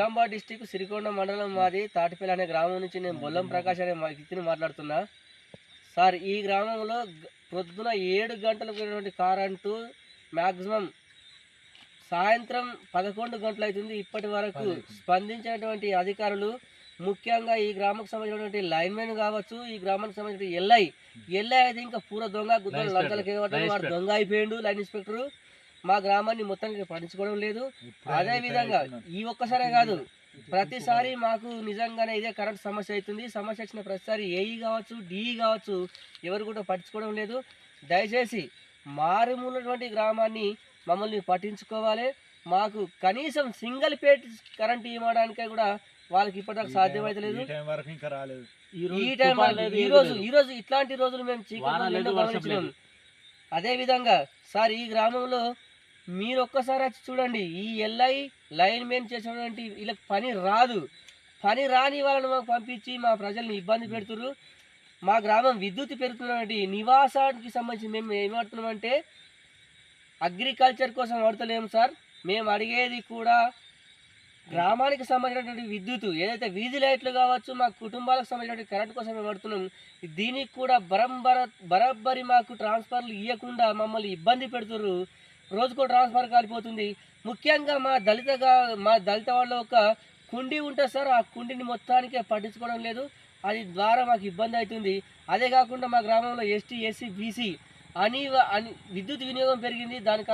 Nizamabad district Sirikonda మండలం మాది తాటిపల్లి అనే గ్రామం నుంచి నేను బొల్లం ప్రకాష్ అనే వ్యక్తిని మాట్లాడుతున్నా. సార్ ఈ గ్రామంలో పొద్దున ఏడు గంటలకు పోయినటువంటి కరెంటు మ్యాక్సిమం సాయంత్రం పదకొండు గంటలు అవుతుంది. ఇప్పటి వరకు స్పందించినటువంటి అధికారులు ముఖ్యంగా ఈ గ్రామానికి సంబంధించినటువంటి లైన్మెన్ కావచ్చు ఈ గ్రామానికి సంబంధించిన ఎల్ఐ ఎల్ఐ అయితే ఇంకా పూర దొంగ గుద్దలు లంచాలకి వాడు దొంగ అయిపోయిండు లైన్ ఇన్స్పెక్టర్. మా గ్రామాన్ని మొత్తానికి పట్టించుకోవడం లేదు. అదే విధంగా ఈ ఒక్కసారే కాదు ప్రతిసారి మాకు నిజంగానే ఇదే కరెంట్ సమస్య అవుతుంది. సమస్య వచ్చిన ప్రతిసారి ఏఈ కావచ్చు డిఈ కావచ్చు ఎవరు కూడా పట్టించుకోవడం లేదు. దయచేసి మారుమూలటువంటి గ్రామాన్ని మమ్మల్ని పట్టించుకోవాలి. మాకు కనీసం సింగిల్ పేట్ కరెంట్ ఇవ్వడానికే కూడా వాళ్ళకి ఇప్పటిదాకా సాధ్యమైతలేదు ఈ టైం రాలేదు. ఈ రోజు ఈ రోజు ఇట్లాంటి రోజులు మేము లేదు. అదే విధంగా సార్ ఈ గ్రామంలో మీరు ఒక్కసారి వచ్చి చూడండి. ఈ ఎల్ఐ లైన్ మెయిన్ చేసేటువంటి వీళ్ళకి పని రాదు. పని రాని వాళ్ళని మాకు పంపించి మా ప్రజల్ని ఇబ్బంది పెడుతున్నారు మా గ్రామం విద్యుత్ పెరుగుతున్నటువంటి నివాసానికి సంబంధించి మేము ఏమడుతున్నామంటే అగ్రికల్చర్ కోసం వాడతలేము సార్. మేము అడిగేది కూడా గ్రామానికి సంబంధించినటువంటి విద్యుత్ ఏదైతే వీధి లైట్లు కావచ్చు మా కుటుంబాలకు సంబంధించినటువంటి కరెంట్ కోసం మేము పడుతున్నాం దీనికి కూడా బరంబర బరబ్బరి మాకు ట్రాన్స్ఫర్లు ఇవ్వకుండా మమ్మల్ని ఇబ్బంది పెడుతున్నారు రోజుకో ట్రాన్స్ఫర్ కాలిపోతుంది. ముఖ్యంగా మా దళితగా మా దళిత వాళ్ళ ఒక కుండి ఉంటుంది సార్ ఆ కుండిని మొత్తానికే పట్టించుకోవడం లేదు. అది ద్వారా మాకు ఇబ్బంది అవుతుంది. అదే కాకుండా మా గ్రామంలో ఎస్టీ ఎస్సీ బీసీ అని విద్యుత్ వినియోగం పెరిగింది. దానికి